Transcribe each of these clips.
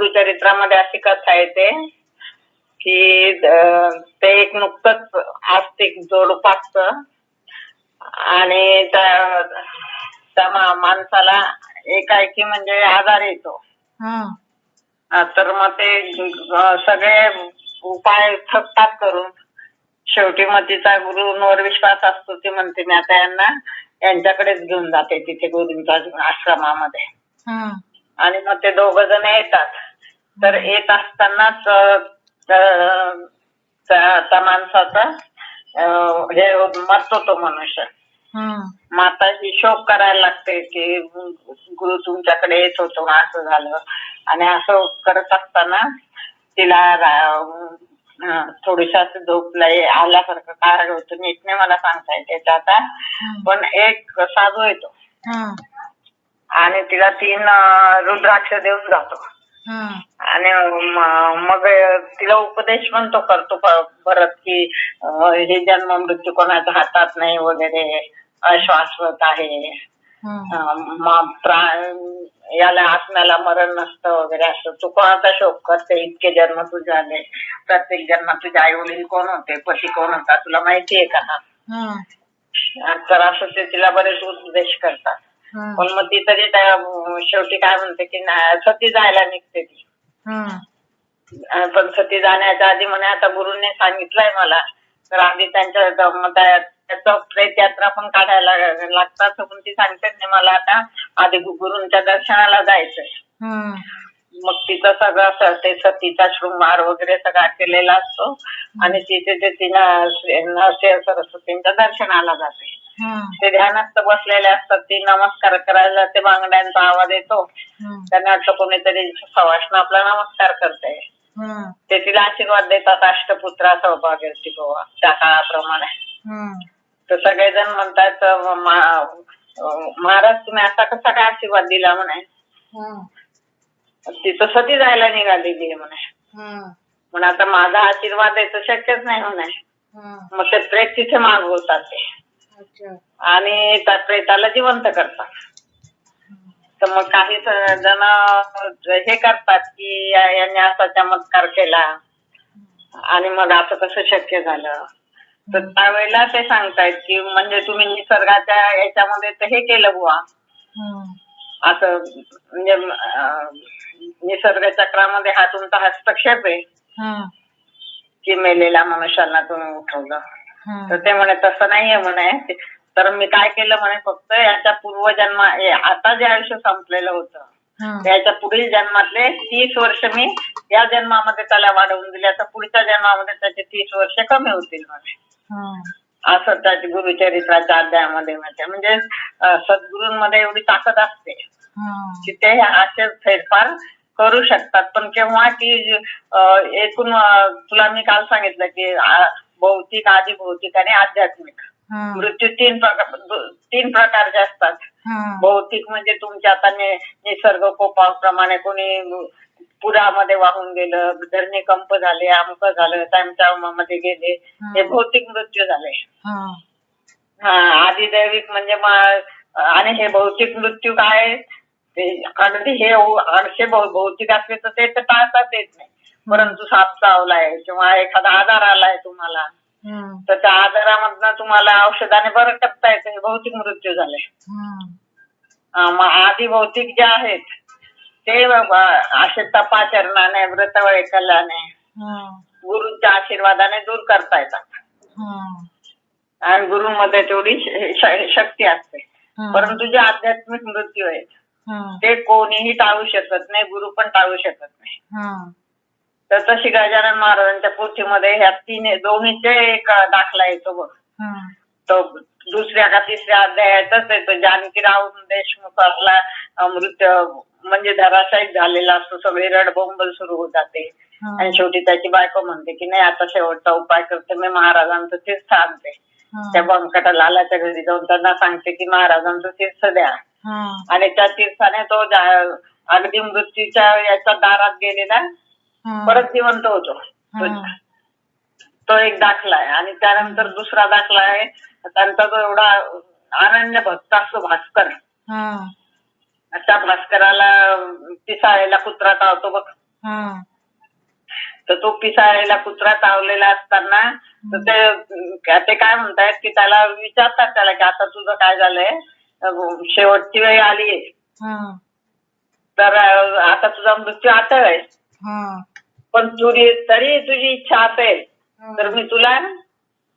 गुरुचरित्रामध्ये अशी कथा येते की ते एक नुकतंच आस्तिक जोडप असतं आणि त्या माणसाला एकाएकी म्हणजे आजार येतो. तर मग ते सगळे उपाय थकतात करून. शेवटी मग तिचा गुरुंवर विश्वास असतो ती म्हणते मी आता यांना यांच्याकडेच घेऊन जाते तिथे गुरुंच्या आश्रमामध्ये. आणि मग ते दोघ जण येतात. तर येत असतानाच त्या- माणसाचा हे मरतो तो मनुष्य. हा मग आता ही शोक करायला लागते की गुरु तुमच्याकडे येत होतो असं झालं. आणि असं करत असताना तिला थोडीशी असं झोप लय आल्यासारखं काय होतं नीट नाही मला सांगता येते आता. पण एक साधू येतो. आणि तिला तीन रुद्राक्ष देऊन जातो. आणि मग तिला उपदेश पण तो करतो परत की हे जन्म मृत्यू कोणाच्या हातात नाही वगैरे अशाश्वत आहे. हा अं, म- प्रा- याला आत्म्याला मरण नसतं वगैरे असं. तू कोणाचा शोक करते? इतके जन्म तू झाले. प्रत्येक जन्मात तुझे आई वडील कोण होते? पती कोण होता? तुला माहितीये का तर असं ते तिला बरेच उपदेश करतात. पण मग ती तरी त्या शेवटी काय म्हणते की सती जायला निघते ती. अं, पण सती जाण्याच्या आधी म्हणे आता गुरुने सांगितलंय मला तर आधी त्यांच्या द- मग त्या- त्याचं प्रेत यात्रा पण काढायला लागतात तर पण ती सांगते नाही मला आता आधी गु- गुरूंच्या दर्शनाला जायचंय. हा. मग तिचं सगळं असं ते सतीचा शृंगार वगैरे सगळा केलेला असतो आणि तिथे ते तिनं श्री- नरसिंह सरस्वतींच्या दर्शनाला जाते. ते ध्यानात बसलेले असतात ती नमस्कार करायला ते बांगड्यांचा आवाज येतो. त्यांना वाटतं कोणीतरी सवाष्ण आपला नमस्कार करते हा ते तिला आशीर्वाद देतात अष्टपुत्रा सौभाग्याची गोवा त्या काळाप्रमाणे. तर सगळेजण म्हणतात महाराज तुम्ही असा कसा काय आशीर्वाद दिला म्हणे? हा तिथं सती जायला निघालेली म्हणे. हा पण आता माझा आशीर्वाद आहे तर शक्यच नाही म्हणे. मग ते प्रेत तिथे मागवतात ते. आणि त्या प्रेताला जिवंत करतात. तर मग काही जण हे करतात की यांनी असा चमत्कार केला. आणि मग असं कसं शक्य झालं. तर त्यावेळेला ते सांगतायत की म्हणजे तुम्ही निसर्गाच्या याच्यामध्ये तर हे केलं बुवा. असं म्हणजे निसर्ग चक्रामध्ये हा तुमचा हस्तक्षेप आहे. हा की मेलेल्या मनुष्यांना तुम्ही उठवलं. तर ते म्हणे तसं नाहीये म्हणे. तर मी काय केलं म्हणे फक्त याच्या पूर्वजन्मा हे आता जे आयुष्य संपलेलं होतं त्याच्या पुढील जन्मातले तीस वर्ष मी या जन्मामध्ये त्याला वाढवून दिले. आता पुढच्या जन्मामध्ये त्याचे तीस वर्ष कमी होतील म्हणे. हा. असं त्याच्या गुरुचरित्राच्या अध्यायामध्ये म्हणते म्हणजे अं, सद्गुरूंमध्ये एवढी ताकद असते हा. की ते असे फेरफार करू शकतात. पण केव्हा की अं, एकूण तुला मी काल सांगितलं की भौतिक आधी भौतिक आणि आध्यात्मिक. हा. मृत्यू तीन प्रकार तीन प्रकारचे असतात. हा. भौतिक म्हणजे तुमच्या आता निसर्ग कोपाप्रमाणे कोणी पुरामध्ये वाहून गेलं धरणीकंप झाले अमुक झालं त्यांच्या मध्ये गेले. हे. भौतिक मृत्यू झाले. हा. हा आधी दैविक म्हणजे आणि हे भौतिक मृत्यू काय? ते अगदी हे अडशे भौतिक असले तर ते तर टाळताच येत नाही. परंतु साप चावलाय किंवा एखादा आजार आलाय तुम्हाला तर त्या आजारामधनं तुम्हाला औषधाने बरं करता येतं हे भौतिक मृत्यू झाले हा आधी भौतिक जे आहेत ते असे तपाचरणाने व्रत वैकल्याने गुरूंच्या आशीर्वादाने दूर करता येतात. आणि गुरुमध्ये तेवढी शक्ती असते. परंतु जे आध्यात्मिक मृत्यू आहेत हा ते कोणीही टाळू शकत नाही गुरु पण टाळू शकत नाही. तर तशी गजानन महाराजांच्या पोथीमध्ये ह्या तिन्ही दोन्हीचे एक दाखला येतो बघ. तो दुसऱ्या का तिसऱ्या अध्यायातच येतो. जानकीराव देशमुख आपला मृत म्हणजे धराशायी झालेला असतो. सगळी रडबोंबल सुरू होत जाते. आणि शेवटी त्याची बायको म्हणते की नाही आता शेवटचा उपाय करते. मी महाराजांचं तीर्थ आणते. त्या बंकटा लालाच्या घरी जाऊन त्यांना सांगते की महाराजांचं तीर्थ द्या. आणि त्या तीर्थाने तो अगदी मृत्यूच्या याच्या दारात गेलेला. परत जिवंत होतो. तो-. तो एक दाखला आहे. आणि त्यानंतर दुसरा दाखला आहे. त्यांचा जो एवढा अनन्य भक्त असतो भास्कर. हा. त्या भास्कराला पिसाळेला कुत्रा चावतो बघ. तर तो पिसाळलेला कुत्रा चावलेला असताना तर ते ते काय म्हणतायत की त्याला विचारतात त्याला की आता तुझं काय झालंय? शेवटची वेळ आलीये. हा. तर आता तुझा मृत्यू आता आहे पण तुझी तरी तुझी इच्छा असेल तर मी तुला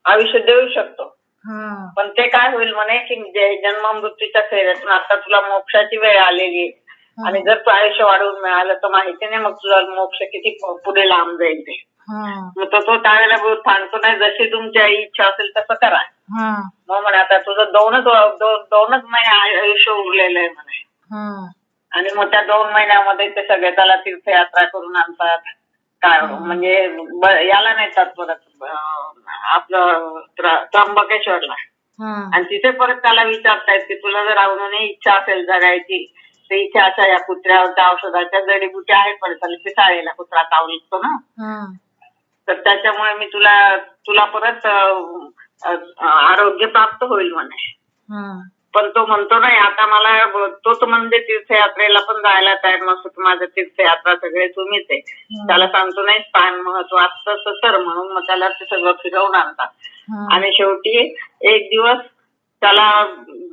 आयुष्य देऊ शकतो. हा. पण ते काय होईल म्हणे की जन्म मृत्यूच्या फेऱ्यातून आता तुला मोक्षाची वेळ आलेली आहे. आणि जर तू आयुष्य वाढवून मिळालं तर माहिती नाही मग तुझा मोक्ष किती पुढे लांब जाईल ते. हा. मग तो तो त्यावेळेला सांगतो नाही जशी तुमची आई इच्छा असेल तसं करा. मग म्हणे आता तुझं दोनच दोनच आय- आयुष्य उरलेलं आहे म्हणे. आणि मग त्या दोन महिन्यामध्ये ते सगळे त्याला तीर्थयात्रा करून आणतात. काय म्हणजे ब- याला नेतात परत. अं, आपलं त्र्य- त्र्यंबकेश्वरला. हा आणि तिथे परत त्याला विचारतायत की तुला जर अजूनही इच्छा असेल जगायची तर इथे अशा या कुत्र्यावरच्या औषधाच्या जडीबुटी आहेत परत त्याला पिसाळलेला कुत्रा चावतो ना. हा तर त्याच्यामुळे मी तुला तुला परत अं, अं, आरोग्य प्राप्त होईल म्हणे. हा पण तो म्हणतो नाही आता मला तो तर म्हणजे तीर्थयात्रेला पण जायला तयार नसतो माझं तीर्थयात्रा सगळे तुम्हीच आहे. त्याला सांगतो नाही स्थान महत्वाचं असतं सर म्हणून मग त्याला ते सगळं फिरवून आणतात. आणि शेवटी एक दिवस त्याला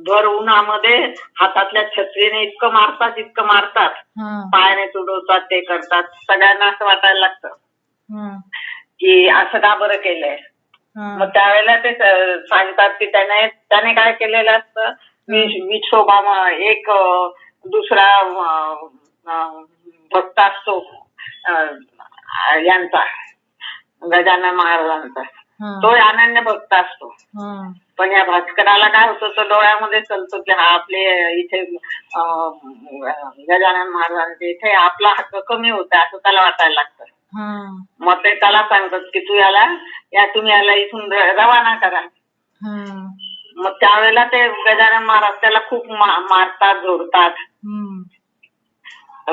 भर उन्हामध्ये हातातल्या छत्रीने इतकं मारतात इतकं मारतात. पायाने तुडवतात ते करतात. सगळ्यांना असं वाटायला लागतं. की असं का बरं केलंय? मग त्यावेळेला ते सांगतात की त्याने त्याने काय केलेलं असतं? विठोबा एक दुसरा भक्त असतो यांचा गजानन महाराजांचा. तो अनन्य भक्त असतो. पण या भास्कराला काय होतं तो डोळ्यामध्ये चलतो की हा आपले इथे गजानन महाराजांचे इथे आपला हक्क कमी होता असं त्याला वाटायला लागतं. हा. मग ते त्याला सांगतात की तू याला या तुम्ही याला इथून रवाना करा. मग त्यावेळेला ते गजानन महाराज त्याला खूप मा- मारतात झोडतात. हम्म.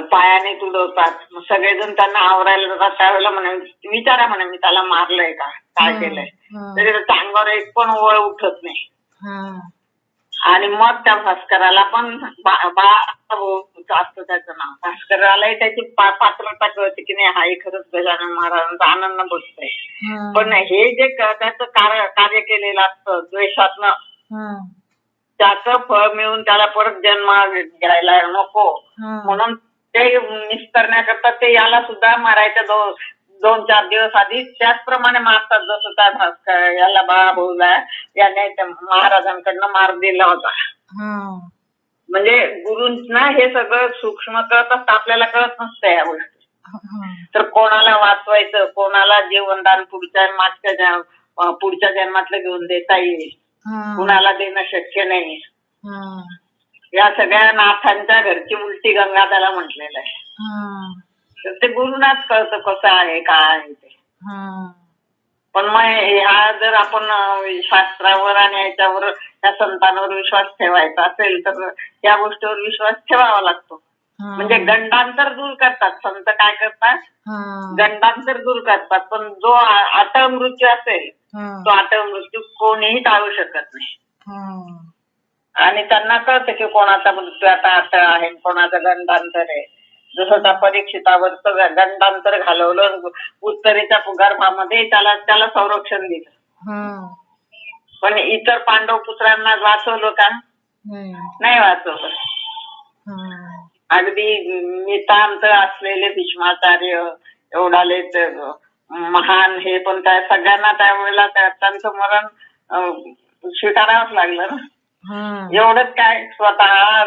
पायाने तुडवतात. मग सगळेजण त्यांना आवरायला जातात. त्यावेळेला म्हणे विचारा म्हणे मी त्याला मारलंय का? काय केलंय? हा तरी त्याच्या अंगावर एक पण वळ उठत नाही. हा. आणि मग त्या भास्कराला पण बा- बा- असतं त्याचं नाव. भास्करालाही त्याची पा- पात्रता कळते की नाही हाही खरंच गजानन महाराजांचा आनंद बसतोय. हा. पण हे जे क- त्याचं कार्य कार्य केलेलं असतं द्वेषातनं हा त्याचं फळ मिळून त्याला परत जन्म घ्यायला नको. म्हणून ते निस्तरण्याकरता ते याला सुद्धा मारायच्या दो दोन चार दिवस आधी. त्याचप्रमाणे मारतात जसं त्या भास्कर याला बाळा भाऊला याने महाराजांकडनं मार दिला होता. म्हणजे गुरुंना हे सगळं सूक्ष्म कळत असतं आपल्याला कळत नसतं या गोष्टी. तर कोणाला वाचवायचं कोणाला जीवनदान पुढच्या मागच्या पुढच्या जन्मातलं घेऊन देता येईल. कुणाला देणं शक्य नाही. हा. या सगळ्या नाथांच्या घरची उलटी गंगा त्याला म्हटलेलं आहे. तर ते गुरुनाच कळतं कसं आहे काय आहे ते. पण मग ह्या जर आपण शास्त्रावर आणि याच्यावर त्या संतांवर विश्वास ठेवायचा असेल तर या गोष्टीवर विश्वास ठेवावा लागतो. म्हणजे गंडांतर दूर करतात. संत काय करतात? गंडांतर दूर करतात. पण जो अटळ मृत्यू असेल तो अटळ मृत्यू कोणीही टाळू शकत नाही. आणि त्यांना कळतं की कोणाचा मृत्यू आता अटळ आहे कोणाचं गंडांतर आहे. जसं त्या परीक्षितावरचं ग- गंडांतर घालवलं उत्तरेच्या गर्भामध्ये त्याला त्याला संरक्षण दिलं. पण इतर पांडव पुत्रांना वाचवलं का? नाही वाचवलं. अगदी नितांत असलेले भीष्माचार्य एवढाले ते महान हे पण त्या सगळ्यांना त्यावेळेला त्या- त्यांचं मरण स्वीकारावंच लागलं ना. एवढंच काय स्वतः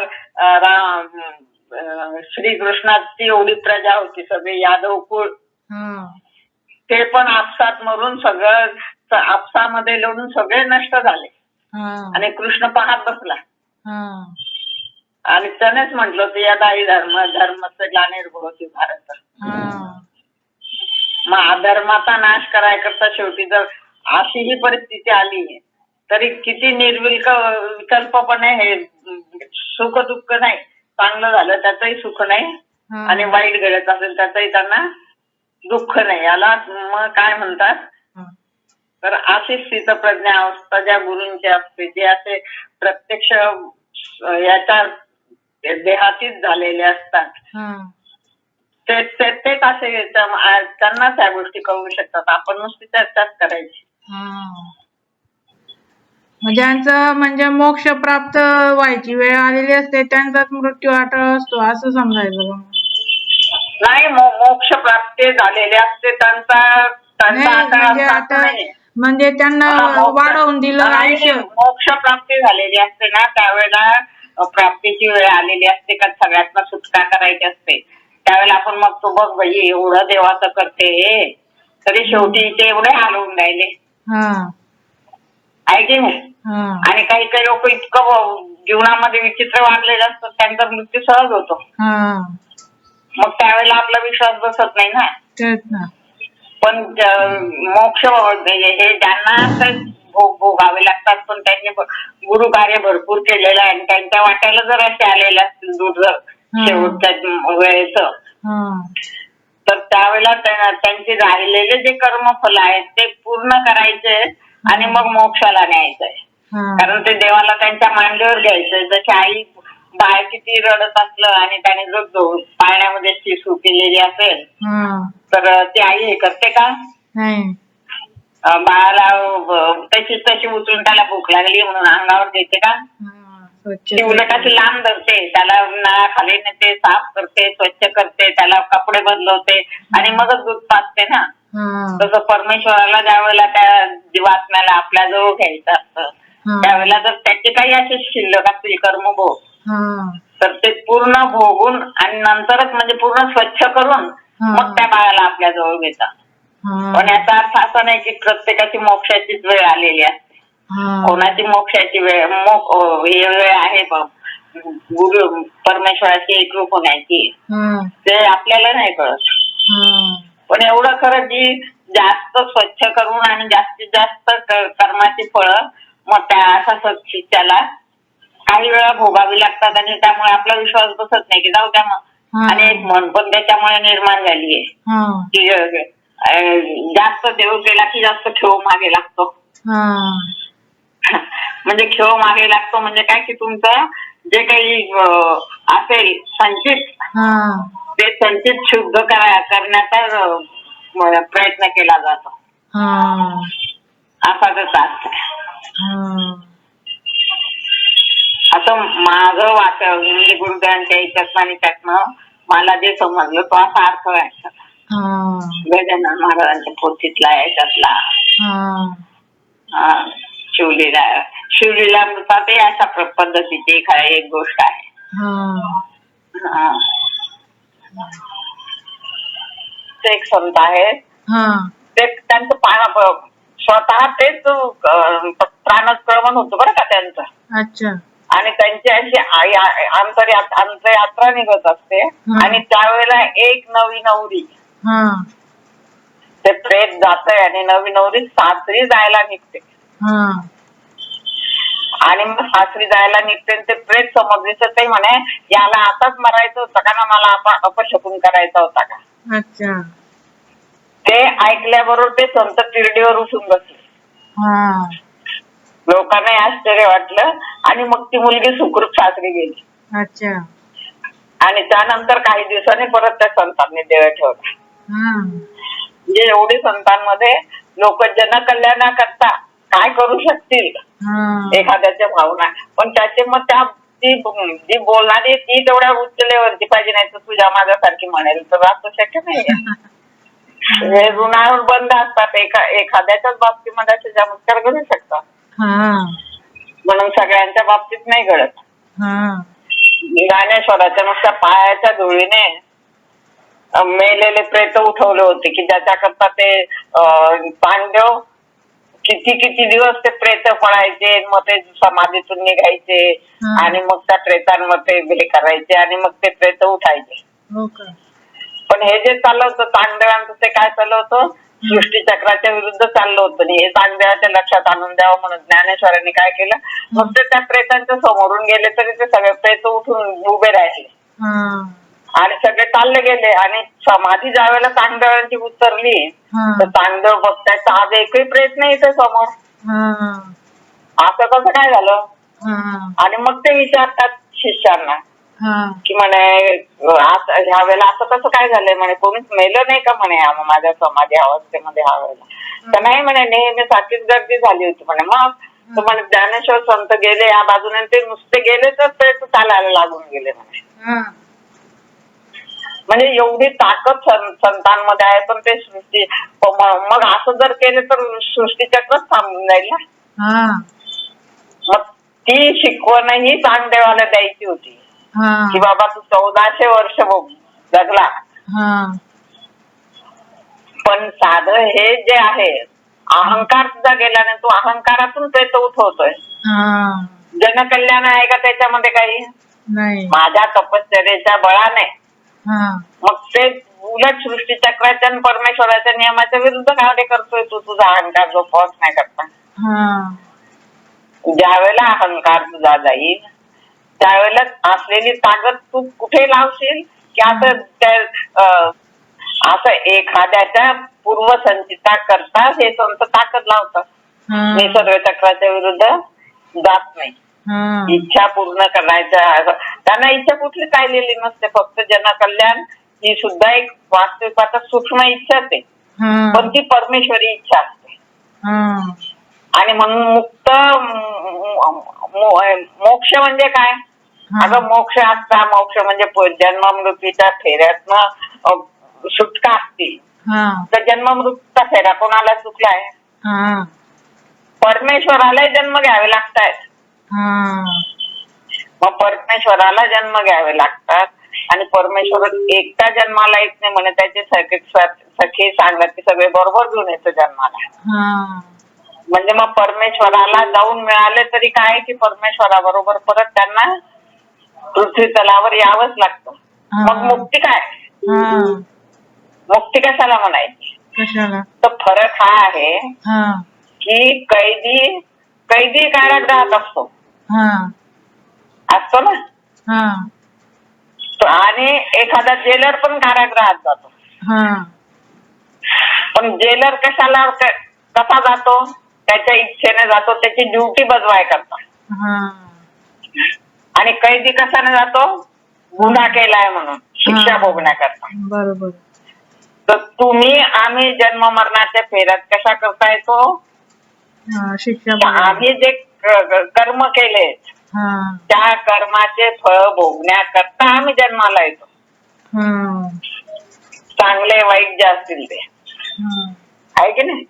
अं, श्रीकृष्णाची एवढी प्रजा होती सगळी यादव कुळ. ते पण आपसात मरून सगळं आपसामध्ये लढून सगळे नष्ट झाले. आणि कृष्ण पाहत बसला. आणि त्यानेच म्हटलं होतं या दाई धर्म धर्मच ग्लानिर्भवती भारत हा. मग अधर्माचा नाश करायकरता शेवटी जर अशी ही परिस्थिती आली तरी किती निर्विल्क विकल्पपणे हे सुख दुःख नाही चांगलं झालं त्याचंही सुख नाही आणि वाईट घडत असेल त्याचंही त्यांना दुःख नाही. याला मग काय म्हणतात? तर अशी स्थितप्रज्ञा अवस्था ज्या गुरूंची असते जे असे प्रत्यक्ष अं, याच्या देहातीच झालेले असतात. ते ते- असे त्या- आ- त्यांनाच त्या गोष्टी कळू शकतात. आपण नुसती चर्चाच करायची. ज्यांचं म्हणजे मोक्ष प्राप्त व्हायची वेळ आलेली असते त्यांचाच मृत्यू अटळ असतो असं समजायचं? नाही मोक्ष प्राप्ती झालेले असते त्यांचा म्हणजे. म्हणजे त्यांना वाढवून दिलं नाही, आयुष्य. मोक्ष प्राप्ती झालेली असते ना त्यावेळेला प्राप्तीची वेळ आलेली असते का सगळ्यातनं सुटका करायची असते. त्यावेळेला आपण मग तू बघ बाई एवढं देवाचं करते हे. तरी शेवटी ते एवढे हलवून राहिले. हा. आहे की नाही? आणि काही काही लोक इतकं जीवनामध्ये विचित्र वागलेले असतात त्यांचा मृत्यू सहज होतो. हा. मग त्यावेळेला आपला विश्वास बसत नाही ना. पण मोक्ष हे हे ज्यांना भोग भोगावे लागतात पण त्यांनी ब- गुरुकार्य भरपूर केलेलं आहे. आणि त्यांच्या वाट्याला जर असे आलेले असतील दुर्धर. शेवटच्या वेळेच तर त्यावेळेला त्या- त्यांचे राहिलेले जे कर्मफल आहेत ते पूर्ण करायचे आणि मग मोक्षाला न्यायचंय. कारण ते देवाला त्यांच्या मांडीवर घ्यायचंय. जशी आई बाळ किती रडत असलं आणि त्याने जर पाळण्यामध्ये शिसू केलेली असेल तर ती आई हे करते का? बाळाला तशी तशी उचलून त्याला भूक लागली म्हणून अंगावर देते का? ती उलट अशी लांब धरते त्याला नळाखाली नेते साफ करते स्वच्छ करते त्याला कपडे बदलवते आणि मगच दूध पाजते ना? तसं परमेश्वराला ज्या वेळेला त्या जीवात्म्याला आपल्या जवळ घ्यायचं असतं त्यावेळेला जर त्याचे काही असे शिल्लक असतील कर्मभोग तर ते पूर्ण भोगून आणि नंतरच म्हणजे पूर्ण स्वच्छ करून. मग त्या बाळाला आपल्या जवळ घेतात. पण याचा अर्थ असा नाही की प्रत्येकाची मोक्षाचीच वेळ आलेली असते. कोणाची मोक्षाची वेळ ही वेळ आहे. गुरु परमेश्वराची एकरूप होण्याची. ते आपल्याला नाही कळत. पण एवढं खरं की जास्त स्वच्छ करून आणि जास्तीत जास्त कर्माची फळं मग त्या अशा सत्शिष्याला काही वेळा भोगावी लागतात आणि त्यामुळे आपला विश्वास बसत नाही की जाऊ द्या मग. आणि एक म्हण पण त्याच्यामुळे निर्माण झाली आहे हा. की अं, जास्त देव केला की जास्त ठेव मागे लागतो. म्हणजे खेळ मागे लागतो म्हणजे काय की तुमचं जे काही अं, असेल संचित ते संचित शुद्ध करा करण्याचा अं, म- प्रयत्न केला जातो. असा अर्थ आहे. असं माझं वाच म्हणजे गुरुदेवांच्या याच्यातनं आणि त्यातनं मला जे समजलं तो असा अर्थ आहे हा. गजानन महाराजांच्या पोथीतला याच्यातला. शिवलीला शिवलीला मृतातही अशा पद्धतीची एक एक गोष्ट आहे. ते एक संत आहेत हा. ते त्यांचं पा- स्वतः तेच अं, प्राणस्कळमन होतं बरं का त्यांचं. अच्छा. आणि त्यांची अशी आई अंतर्यात अंतयात्रा निघत असते. आणि त्यावेळेला एक नवी नवरी. हा. ते प्रेत जातंय आणि नवी नवरी सासरी जायला निघते. हा. आणि मग सासरी जायला निघते ते प्रेत दिसत आहे म्हणे याला आताच मरायचं होतं का ना? मला आप- अपशकुन करायचा होता का? अच्छा. ते ऐकल्याबरोबर ते संत तिरडीवर उठून बसले. लोकांनाही आश्चर्य वाटलं आणि मग ती मुलगी सुखरूप सासरी गेली. अच्छा. आणि त्यानंतर काही दिवसांनी परत त्या संतांनी देह ठेवला. हा. म्हणजे एवढी संतांमध्ये लोक जनकल्याणाकरता काय करू शकतील? एखाद्याच्या भावना. पण त्याचे मग त्या ती जी बोलणारी ती तेवढ्या उच्च लेवलची पाहिजे नाही तर तुझ्या माझ्यासारखी म्हणेल. तर असं शक्य नाही ऋणावर बंद असतात. एका एखाद्याच्याच बाबतीमध्ये असे चमत्कार घडू शकतात. हा. म्हणून सगळ्यांच्या बाबतीत नाही घडत. हा. ज्ञानेश्वराच्या नुसत्या पायाच्या धुळीने मेलेले प्रेत उठवले होते की ज्याच्याकरता ते अं, पांडव किती किती दिवस ते प्रेत पडायचे मग ते समाधीतून निघायचे हा. आणि मग त्या प्रेतांमध्ये हे करायचे आणि मग ते प्रेत उठायचे. हो का? पण हे जे चाललं होतं तांडव्यांचं ते काय चाललं होतं? सृष्टी चक्राच्या विरुद्ध चाललं होतं. आणि हे तांडव्याच्या लक्षात आणून द्यावं म्हणून ज्ञानेश्वरांनी काय केलं? मग ते त्या प्रेतांच्या समोरून गेले तरी ते सगळे प्रेत उठून उभे राहिले. आणि सगळे चालले गेले. आणि समाधी ज्या वेळेला तांडवांची उतरली तर तांडव बघतायचा आज एकही प्रयत्न इथे समोर. हा असं कसं काय झालं? आणि मग ते विचारतात शिष्यांना की म्हणे आता ह्या वेळेला असं कसं काय झालंय म्हणे कोणीच मेलं नाही का म्हणे माझ्या समाधी अवस्थेमध्ये ह्या वेळेला. तर नाही म्हणे नेहमी सारखीच गर्दी झाली होती म्हणे. मग म्हणे ज्ञानेश्वर संत गेले या बाजूने ते नुसते गेले तर ते चालायला लागून गेले म्हणे. हा. म्हणजे एवढी ताकद संतांमध्ये आहे पण ते सृष्टी मग असं जर केलं तर सृष्टीचक्रच थांबून जाईल ना. हा. मग ती शिकवणही चांगदेवाला द्यायची होती. हा. की बाबा तू चौदाशे वर्ष जगला. हा. पण साधं हे जे आहे अहंकार सुद्धा गेला नाही तू अहंकारातून प्रेत उठवतोय. हा. जनकल्याण आहे का त्याच्यामध्ये काही? नाही. माझ्या तपश्चर्याच्या बळाने. हा. मग ते उलट सृष्टी चक्राच्या आणि परमेश्वराच्या नियमाच्या विरुद्ध कार्य करतोय तू तुझा अहंकार जो पॉस नाही करता. हा. ज्या वेळेला अहंकार तुझा जाईल त्यावेळेला असलेली ताकद तू कुठे लावशील? की आता त्या असं एखाद्याच्या पूर्वसंचिता करता हे संत ताकद लावतात निसर्ग चक्राच्या विरुद्ध जात नाही. इच्छा पूर्ण करायच्या. त्यांना इच्छा कुठली राहिलेली नसते. फक्त जनकल्याण ही सुद्धा एक वास्तविक आता सूक्ष्म आहे. हा पण ती परमेश्वरी इच्छा असते. आणि म्हणून मुक्त मोक्ष म्हणजे काय. अगं मोक्ष असता मोक्ष म्हणजे जन्म मृत्यूच्या फेऱ्यातनं सुटका असते. तर जन्म मृत्यूचा फेरा कोणाला चुकलाय हा. परमेश्वराला जन्म घ्यावे लागतायत हा. मग परमेश्वराला जन्म घ्यावे लागतात. आणि परमेश्वर एकटा जन्माला येत नाही म्हणे त्याचे सखे सखे सांगत की सगळे बरोबर घेऊन येतो जन्माला. म्हणजे मग परमेश्वराला जाऊन मिळाले तरी काय की परमेश्वराबरोबर परत त्यांना पृथ्वी तलावर यावंच लागतं. मग मुक्ती काय? मुक्ती कशाला म्हणायची? कशाला? तर फरक हा आहे की कैदी कैदी कारागृहात असतो. हा. असतो ना? हा. आणि एखादा जेलर पण कारागृहात जातो. हा. पण जेलर कशाला कसा जातो? त्याच्या इच्छेने जातो त्याची ड्युटी बजवाय करता हा. आणि कैदी कशाने जातो? गुन्हा केलाय म्हणून शिक्षा. भोगण्याकरता. बरोबर. तर तुम्ही आम्ही जन्म मरणाच्या फेऱ्यात कशा करता येतो? शिक्षा. आम्ही जे कर्म केले त्या कर्माचे फळ भोगण्याकरता आम्ही जन्माला येतो. चांगले वाईट जे असतील ते. हा. आहे की नाही?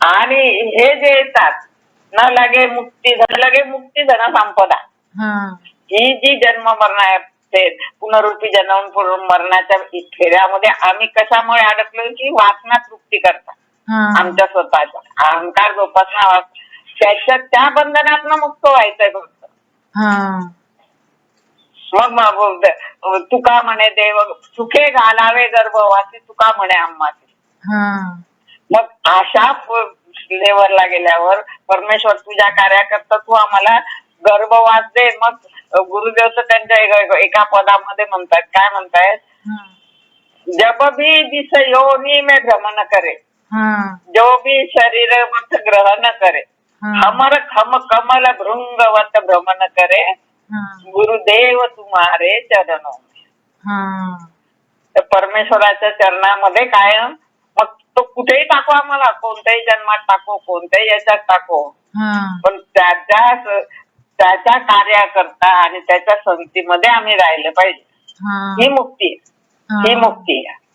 आणि हे जे येतात न लगे मुक्ती धन लगे मुक्ती धन संपदा. हा. जी जन्म मरण पुनरुपी जन्म मरणाच्या फेऱ्यामध्ये आम्ही कशामुळे अडकलो की वासना तृप्ती करता हा. आमच्या स्वतःच्या. अहंकार जोपासना त्याच्या त्या बंधनातनं मुक्त व्हायचंय फक्त. हा. मग तुका म्हणे देव सुखे घालावे गर्भवासी तुका म्हणे आम्हाची हा. मग अशा लेवलला गेल्यावर परमेश्वर तुझ्या कार्याकरता तू आम्हाला गर्भवास दे. मग गुरुदेव तर त्यांच्या एका- पदामध्ये म्हणतात काय म्हणतायत? जब भी दिस योनी में भ्रमण करे जो भी शरीर मत ग्रहण करे हमर खम कमल भृंगवत भ्रमण करे गुरुदेव तुम्हारे चरणों तर परमेश्वराच्या चरणामध्ये कायम मग तो कुठेही टाकू आम्हाला कोणत्याही जन्मात टाकू कोणत्याही याच्यात टाकू. हा. पण त्याच्या त्याच्या कार्याकरता आणि त्याच्या संगतीमध्ये आम्ही राहिलं पाहिजे. हा. ही मुक्ती आहे. ही. हा मुक्ती आहे.